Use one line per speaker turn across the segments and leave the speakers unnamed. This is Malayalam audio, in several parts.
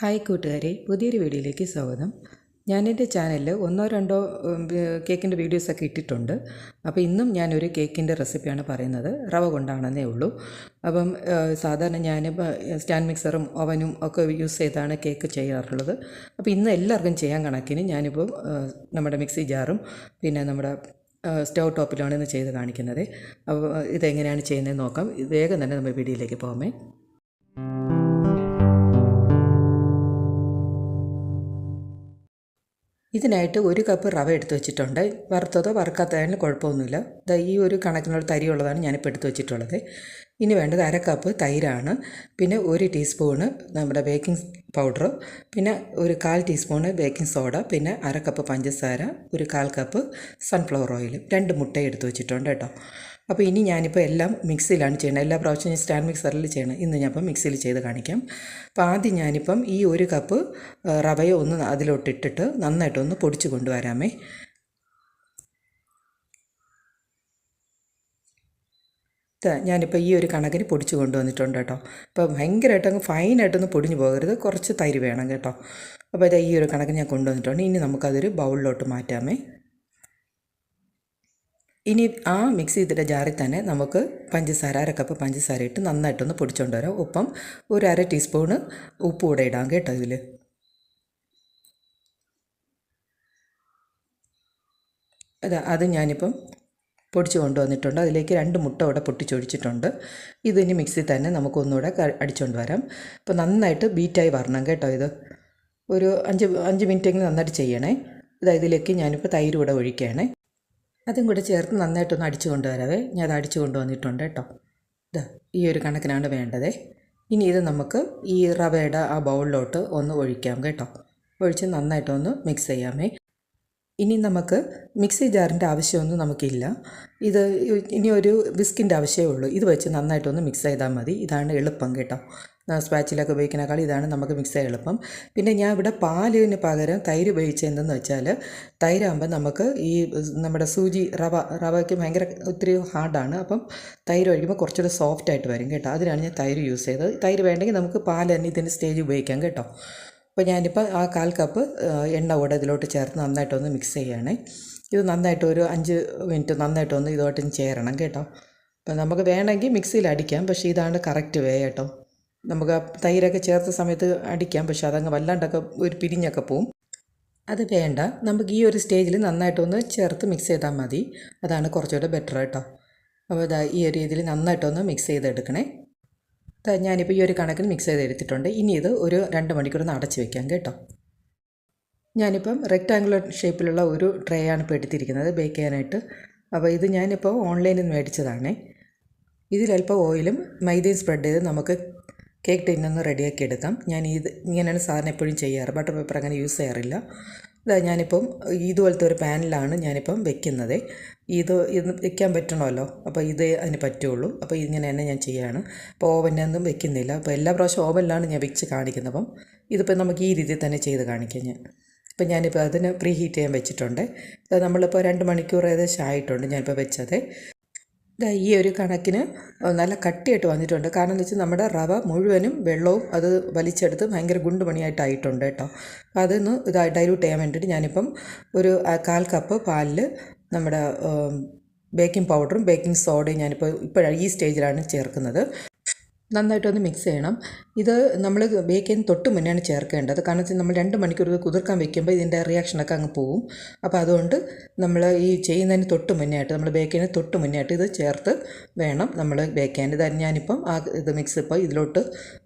ഹായ് കൂട്ടുകാരെ പുതിയൊരു വീഡിയോയിലേക്ക് സ്വാഗതം. ഞാൻ എന്റെ ചാനലിൽ ഒന്നോ രണ്ടോ കേക്കിന്റെ വീഡിയോസൊക്കെ ഇട്ടിട്ടുണ്ട്. അപ്പോൾ ഇന്നും ഞാനൊരു കേക്കിന്റെ റെസിപ്പിയാണ് പറയുന്നത്. റവ കൊണ്ടാണെന്നേ ഉള്ളൂ. അപ്പം സാധാരണ ഞാൻ സ്റ്റാൻഡ് മിക്സറും ഓവനും ഒക്കെ യൂസ് ചെയ്താണ് കേക്ക് ചെയ്യാറുള്ളത്. അപ്പോൾ ഇന്ന് എല്ലാവർക്കും ചെയ്യാൻ കണക്കിന് ഞാനിപ്പോൾ നമ്മുടെ മിക്സി ജാറും പിന്നെ നമ്മുടെ സ്റ്റൗ ടോപ്പിലാണ് ഇന്ന് ചെയ്ത് കാണിക്കുന്നത്. അപ്പോൾ ഇതെങ്ങനെയാണ് ചെയ്യുന്നത് നോക്കാം. വേഗം തന്നെ നമ്മൾ വീഡിയോയിലേക്ക് പോകാമേ. ഇതിനായിട്ട് ഒരു കപ്പ് റവ എടുത്തു വെച്ചിട്ടുണ്ട്. വറുത്തതോ വറുക്കാത്തതായാലും കുഴപ്പമൊന്നുമില്ല. ഈ ഒരു കണക്കിനുള്ള തരിയുള്ളതാണ് ഞാനിപ്പോൾ എടുത്തു വെച്ചിട്ടുള്ളത്. ഇനി വേണ്ടത് അര കപ്പ് തൈരാണ്. പിന്നെ ഒരു ടീസ്പൂണ് നമ്മുടെ ബേക്കിംഗ് പൗഡർ പിന്നെ ഒരു കാൽ ടീസ്പൂണ് ബേക്കിംഗ് സോഡ. പിന്നെ അര കപ്പ് പഞ്ചസാര. ഒരു കാൽ കപ്പ് സൺഫ്ലവർ ഓയിൽ. രണ്ട് മുട്ട എടുത്തു വെച്ചിട്ടുണ്ട് കേട്ടോ. അപ്പോൾ ഇനി ഞാനിപ്പോൾ എല്ലാം മിക്സിയിലാണ് ചെയ്യുന്നത് എല്ലാ പ്രാവശ്യം ഞാൻ സ്റ്റാൻഡ് മിക്സറിൽ ചെയ്യണം. ഇന്ന് ഞാൻ ഇപ്പം മിക്സിയിൽ ചെയ്ത് കാണിക്കാം. അപ്പോൾ ആദ്യം ഞാനിപ്പം ഈ ഒരു കപ്പ് റവയെ ഒന്ന് അതിലോട്ടിട്ടിട്ട് നന്നായിട്ടൊന്ന് പൊടിച്ച് കൊണ്ടുവരാമേ. ഞാനിപ്പോൾ ഈ ഒരു കണക്കിന് പൊടിച്ച് കൊണ്ടുവന്നിട്ടുണ്ട് കേട്ടോ. അപ്പോൾ ഭയങ്കരമായിട്ട് അങ്ങ് ഫൈനായിട്ടൊന്ന് പൊടിഞ്ഞു പോകരുത്. കുറച്ച് തൈര് വേണം കേട്ടോ. അപ്പോൾ ഇതാ ഈ ഒരു കണക്കിന് ഞാൻ കൊണ്ടുവന്നിട്ടുണ്ട്. ഇനി നമുക്കതൊരു ബൗളിലോട്ട് മാറ്റാമേ. ഇനി ആ മിക്സ് ചെയ്തിട്ട് ജാറിൽ തന്നെ നമുക്ക് പഞ്ചസാര അര കപ്പ് പഞ്ചസാര ഇട്ട് നന്നായിട്ടൊന്ന് പൊടിച്ചുകൊണ്ട് വരാം. ഒപ്പം ഒരു അര ടീസ്പൂണ് ഉപ്പ് കൂടെ ഇടാം കേട്ടോ ഇതിൽ അതാ അത് ഞാനിപ്പം പൊടിച്ച് കൊണ്ടുവന്നിട്ടുണ്ട്. അതിലേക്ക് രണ്ട് മുട്ട ഇവിടെ പൊട്ടിച്ചൊഴിച്ചിട്ടുണ്ട്. ഇതിനി മിക്സിൽ തന്നെ നമുക്കൊന്നുകൂടെ അടിച്ചുകൊണ്ട് വരാം. അപ്പോൾ നന്നായിട്ട് ബീറ്റായി വരണം കേട്ടോ ഇത്. ഒരു അഞ്ച് അഞ്ച് മിനിറ്റെങ്കിലും നന്നായിട്ട് ചെയ്യണേ. ഇതാ ഇതിലേക്ക് ഞാനിപ്പോൾ തൈര് കൂടെ ഒഴിക്കുകയാണേ. അതും കൂടെ ചേർത്ത് നന്നായിട്ടൊന്ന് അടിച്ചു കൊണ്ടുവരാവേ. ഞാൻ അത് അടിച്ചു കൊണ്ടുവന്നിട്ടുണ്ട് കേട്ടോ. ഇത് ഈ ഒരു കണക്കിനാണ് വേണ്ടത്. ഇനി ഇത് നമുക്ക് ഈ റവയുടെ ആ ബൗളിലോട്ട് ഒന്ന് ഒഴിക്കാം കേട്ടോ. ഒഴിച്ച് നന്നായിട്ടൊന്ന് മിക്സ് ചെയ്യാമേ. ഇനി നമുക്ക് മിക്സി ജാറിന്റെ ആവശ്യമൊന്നും നമുക്കില്ല. ഇത് ഇനി ഒരു ബിസ്കിന്റെ ആവശ്യമേ ഉള്ളൂ. ഇത് വെച്ച് നന്നായിട്ടൊന്ന് മിക്സ് ചെയ്താൽ മതി. ഇതാണ് എളുപ്പം കേട്ടോ. സ്പാച്ചിലൊക്കെ ഉപയോഗിക്കുന്നേക്കാൾ ഇതാണ് നമുക്ക് മിക്സ് ചെയ്യാൻ എളുപ്പം. പിന്നെ ഞാൻ ഇവിടെ പാലിന് പകരം തൈര് ഉപയോഗിച്ചതെന്ന് വെച്ചാൽ തൈരാകുമ്പോൾ നമുക്ക് ഈ നമ്മുടെ സൂചി റവ റവയ്ക്ക് ഭയങ്കര ഒത്തിരി ഹാർഡാണ്. അപ്പം തൈര് ഒഴിക്കുമ്പോൾ കുറച്ചുകൂടെ സോഫ്റ്റ് ആയിട്ട് വരും കേട്ടോ. അതിനാണ് ഞാൻ തൈര് യൂസ് ചെയ്തത്. തൈര് വേണ്ടെങ്കിൽ നമുക്ക് പാൽ തന്നെ ഇതിന്റെ സ്റ്റേജ് ഉപയോഗിക്കാം കേട്ടോ. അപ്പോൾ ഞാനിപ്പോൾ ആ കാൽ കപ്പ് എണ്ണ കൂടെ ഇതിലോട്ട് ചേർത്ത് നന്നായിട്ടൊന്ന് മിക്സ് ചെയ്യുകയാണേ ഇത് നന്നായിട്ട് ഒരു അഞ്ച് മിനിറ്റ് നന്നായിട്ടൊന്ന് ഇതോട്ടും ചേരണം കേട്ടോ. അപ്പോൾ നമുക്ക് വേണമെങ്കിൽ മിക്സിയിൽ അടിക്കാം പക്ഷേ ഇതാണ് കറക്റ്റ് വേ കേട്ടോ നമുക്ക് തൈരൊക്കെ ചേർത്ത സമയത്ത് അടിക്കാം പക്ഷേ അതങ്ങ് വല്ലാണ്ടൊക്കെ ഒരു പിരിഞ്ഞൊക്കെ പോവും. അത് വേണ്ട നമുക്ക് ഈ ഒരു സ്റ്റേജിൽ നന്നായിട്ടൊന്ന് ചേർത്ത് മിക്സ് ചെയ്താൽ മതി. അതാണ് കുറച്ചുകൂടെ ബെറ്റർ കേട്ടോ അപ്പോൾ ഇതാ ഈ ഒരു രീതിയിൽ നന്നായിട്ടൊന്ന് മിക്സ് ചെയ്തെടുക്കണേ. ഞാനിപ്പോൾ ഈ ഒരു കണക്കിന് മിക്സ് ചെയ്ത് എടുത്തിട്ടുണ്ട്. ഇനി ഇത് ഒരു രണ്ട് മണിക്കൂർ ഒന്ന് അടച്ച് വെക്കാം കേട്ടോ. ഞാനിപ്പം റെക്റ്റാങ്കുലർ ഷേപ്പിലുള്ള ഒരു ട്രേ ആണ് ഇപ്പോൾ എടുത്തിരിക്കുന്നത്. ബേക്ക് ചെയ്യാനായിട്ട്. അപ്പോൾ ഇത് ഞാനിപ്പോൾ ഓൺലൈനിൽ നിന്ന് മേടിച്ചതാണേ. ഇതിലല്പം ഓയിലും മൈദയും സ്പ്രെഡ് ചെയ്ത് നമുക്ക് കേക്ക് ടിന്നൊന്ന് റെഡിയാക്കി എടുക്കാം. ഞാൻ ഇത് ഇങ്ങനെയാണ് സാധനം എപ്പോഴും ചെയ്യാറ്. ബട്ടർ പേപ്പർ അങ്ങനെ യൂസ് ചെയ്യാറില്ല. ഇതാ ഞാനിപ്പം ഇതുപോലത്തെ ഒരു പാനിലാണ് ഞാനിപ്പം വെക്കുന്നത്. ഇത് ഇത് വെക്കാൻ പറ്റണമല്ലോ. അപ്പോൾ ഇത് അതിന് പറ്റുള്ളൂ. അപ്പോൾ ഇങ്ങനെ തന്നെ ഞാൻ ചെയ്യാണ്. അപ്പോൾ ഓവനൊന്നും വെക്കുന്നില്ല. അപ്പോൾ എല്ലാ പ്രാവശ്യം ഓവനിലാണ് ഞാൻ വെച്ച് കാണിക്കുന്നത്. അപ്പം ഇതിപ്പോൾ നമുക്ക് ഈ രീതിയിൽ തന്നെ ചെയ്ത് കാണിക്കാം ഞാൻ. ഇപ്പം ഞാനിപ്പോൾ അതിന് പ്രീ ഹീറ്റ് ചെയ്യാൻ വെച്ചിട്ടുണ്ട്. നമ്മളിപ്പോൾ രണ്ട് മണിക്കൂർ ഏകദേശം ആയിട്ടുണ്ട് ഞാനിപ്പോൾ വെച്ചത്. ഈ ഒരു കണക്കിന് നല്ല കട്ടിയായിട്ട് വന്നിട്ടുണ്ട്. കാരണം എന്ന് വെച്ചാൽ നമ്മുടെ റവ മുഴുവനും വെള്ളവും അത് വലിച്ചെടുത്ത് ഭയങ്കര ഗുണ്ടുമണിയായിട്ടായിട്ടുണ്ട് കേട്ടോ. അപ്പോൾ അതൊന്ന് ഇത് ഡൈല്യൂട്ട് ചെയ്യാൻ വേണ്ടിയിട്ട് ഞാനിപ്പം ഒരു കാൽ കപ്പ് പാലിൽ നമ്മുടെ ബേക്കിംഗ് പൗഡറും ബേക്കിംഗ് സോഡയും ഞാനിപ്പോൾ ഇപ്പോഴാണ് ഈ സ്റ്റേജിലാണ് ചേർക്കുന്നത്. നന്നായിട്ടൊന്ന് മിക്സ് ചെയ്യണം. ഇത് നമ്മൾ ബേക്ക് ചെയ്യുന്ന തൊട്ട് മുന്നെയാണ് ചേർക്കേണ്ടത്. കാരണം വെച്ചാൽ നമ്മൾ രണ്ട് മണിക്കൂർ കുതിർക്കാൻ വെക്കുമ്പോൾ ഇതിന്റെ റിയാക്ഷനൊക്കെ അങ്ങ് പോവും. അപ്പോൾ അതുകൊണ്ട് നമ്മൾ ഈ ചെയ്യുന്നതിന് തൊട്ട് മുന്നേ ആയിട്ട് നമ്മൾ ബേക്ക് ചെയ്യുന്നതിന് തൊട്ട് മുന്നേ ആയിട്ട് ഇത് ചേർത്ത് വേണം നമ്മൾ ബേക്ക് ചെയ്യാൻ. ഇത് ഞാനിപ്പം ആ ഇത് മിക്സ് ഇപ്പോൾ ഇതിലോട്ട്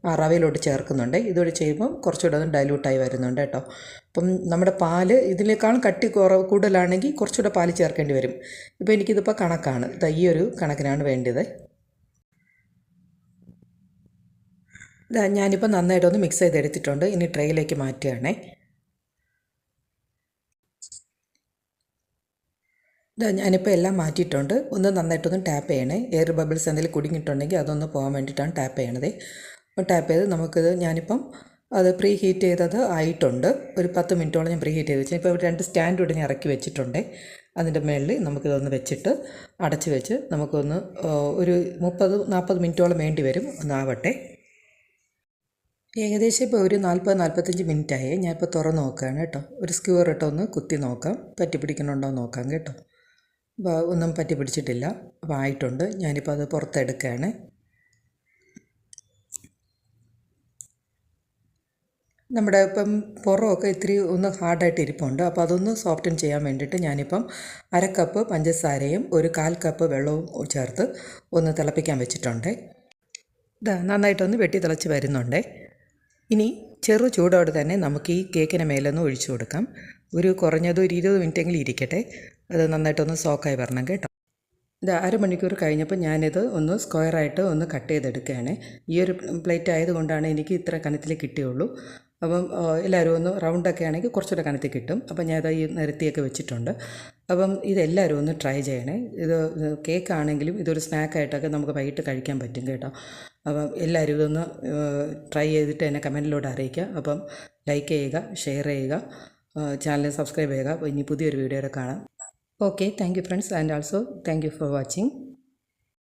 ആ റവയിലോട്ട് ചേർക്കുന്നുണ്ട്. ഇതോടെ ചെയ്യുമ്പം കുറച്ചുകൂടെ ഒന്ന് ഡൈല്യൂട്ടായി വരുന്നുണ്ട് കേട്ടോ. അപ്പം നമ്മുടെ പാൽ ഇതിനേക്കാളും കട്ടി കുറവ് കൂടുതലാണെങ്കിൽ കുറച്ചുകൂടെ പാൽ ചേർക്കേണ്ടി വരും. ഇപ്പോൾ എനിക്കിതിപ്പോൾ കണക്കാണ്. ഈ ഒരു കണക്കിനാണ് വേണ്ടത് ഇതാ ഞാനിപ്പോൾ നന്നായിട്ടൊന്ന് മിക്സ് ചെയ്തെടുത്തിട്ടുണ്ട്. ഇനി ട്രേയിലേക്ക് മാറ്റുകയാണേ. ഇതാ ഞാനിപ്പോൾ എല്ലാം മാറ്റിയിട്ടുണ്ട്. ഒന്ന് നന്നായിട്ടൊന്ന് ടാപ്പ് ചെയ്യണേ. എയർ ബബിൾസ് എന്തെങ്കിലും കുടുങ്ങിയിട്ടുണ്ടെങ്കിൽ അതൊന്ന് പോകാൻ വേണ്ടിയിട്ടാണ് ടാപ്പ് ചെയ്യണത്. അപ്പോൾ ടാപ്പ് ചെയ്ത് നമുക്കിത് ഞാനിപ്പം അത് പ്രീ ഹീറ്റ് ചെയ്തത് ആയിട്ടുണ്ട്. ഒരു പത്ത് മിനിറ്റോളം ഞാൻ പ്രീ ഹീറ്റ് ചെയ്ത് വെച്ചു. ഇപ്പോൾ രണ്ട് സ്റ്റാൻഡ് ഞാൻ ഇറക്കി വെച്ചിട്ടുണ്ട്. അതിന്റെ മുകളിൽ നമുക്കിതൊന്ന് വെച്ചിട്ട് അടച്ച് വെച്ച് നമുക്കൊന്ന് ഒരു മുപ്പത് നാൽപ്പത് മിനിറ്റോളം വേണ്ടി വരും. ഒന്നാവട്ടെ ഏകദേശം ഇപ്പോൾ ഒരു നാൽപ്പത് നാൽപ്പത്തഞ്ച് മിനിറ്റ് ആയേ ഞാനിപ്പോൾ തുറന്ന് നോക്കുകയാണ് കേട്ടോ. ഒരു സ്ക്യൂർ ഇട്ടൊന്ന് കുത്തി നോക്കാം. പറ്റി പിടിക്കണുണ്ടോ നോക്കാം കേട്ടോ. അപ്പോൾ ഒന്നും പറ്റി പിടിച്ചിട്ടില്ല അപ്പോൾ ആയിട്ടുണ്ട്. ഞാനിപ്പോൾ അത് പുറത്തെടുക്കുകയാണ്. നമ്മുടെ ഇപ്പം പുറമൊക്കെ ഇത്തിരി ഒന്ന് ഹാർഡായിട്ട് ഇരിപ്പുണ്ട്. അപ്പോൾ അതൊന്ന് സോഫ്റ്റൻ ചെയ്യാൻ വേണ്ടിയിട്ട് ഞാനിപ്പം അര കപ്പ് പഞ്ചസാരയും ഒരു കാൽ കപ്പ് വെള്ളവും ചേർത്ത് ഒന്ന് തിളപ്പിക്കാൻ വെച്ചിട്ടുണ്ട്. ഇതാ നന്നായിട്ടൊന്ന് വെട്ടി തിളച്ച് വരുന്നുണ്ടേ. ഇനി ചെറു ചൂടോടെ തന്നെ നമുക്ക് ഈ കേക്കിന് മേലൊന്ന് ഒഴിച്ചു കൊടുക്കാം. ഒരു കുറഞ്ഞത് ഒരു ഇരുപത് മിനിറ്റെങ്കിലും ഇരിക്കട്ടെ. അത് നന്നായിട്ടൊന്ന് സോക്കായി വരണം കേട്ടോ. ഇത് അരമണിക്കൂർ കഴിഞ്ഞപ്പോൾ ഞാനിത് ഒന്ന് സ്ക്വയറായിട്ട് ഒന്ന് കട്ട് ചെയ്തെടുക്കുകയാണ്. ഈ ഒരു പ്ലേറ്റ് ആയതുകൊണ്ടാണ് എനിക്ക് ഇത്ര കനത്തിൽ കിട്ടിയുള്ളൂ. അപ്പം എല്ലാവരും ഒന്ന് റൗണ്ടൊക്കെ ആണെങ്കിൽ കുറച്ചുകൂടെ കനത്തിൽ കിട്ടും. അപ്പം ഞാനത് ഈ നിരത്തിയൊക്കെ വെച്ചിട്ടുണ്ട്. അപ്പം ഇതെല്ലാവരും ഒന്ന് ട്രൈ ചെയ്യണേ. ഇത് കേക്ക് ആണെങ്കിലും ഇതൊരു സ്നാക്കായിട്ടൊക്കെ നമുക്ക് വൈകിട്ട് കഴിക്കാൻ പറ്റും കേട്ടോ. അപ്പം എല്ലാവരും ഇതൊന്ന് ട്രൈ ചെയ്തിട്ട് എന്നെ കമന്റിലൂടെ അറിയിക്കുക. അപ്പം ലൈക്ക് ചെയ്യുക ഷെയർ ചെയ്യുക ചാനൽ സബ്സ്ക്രൈബ് ചെയ്യുക. ഇനി പുതിയൊരു വീഡിയോയിൽ കാണാം. Okay, thank you friends and also thank you for watching.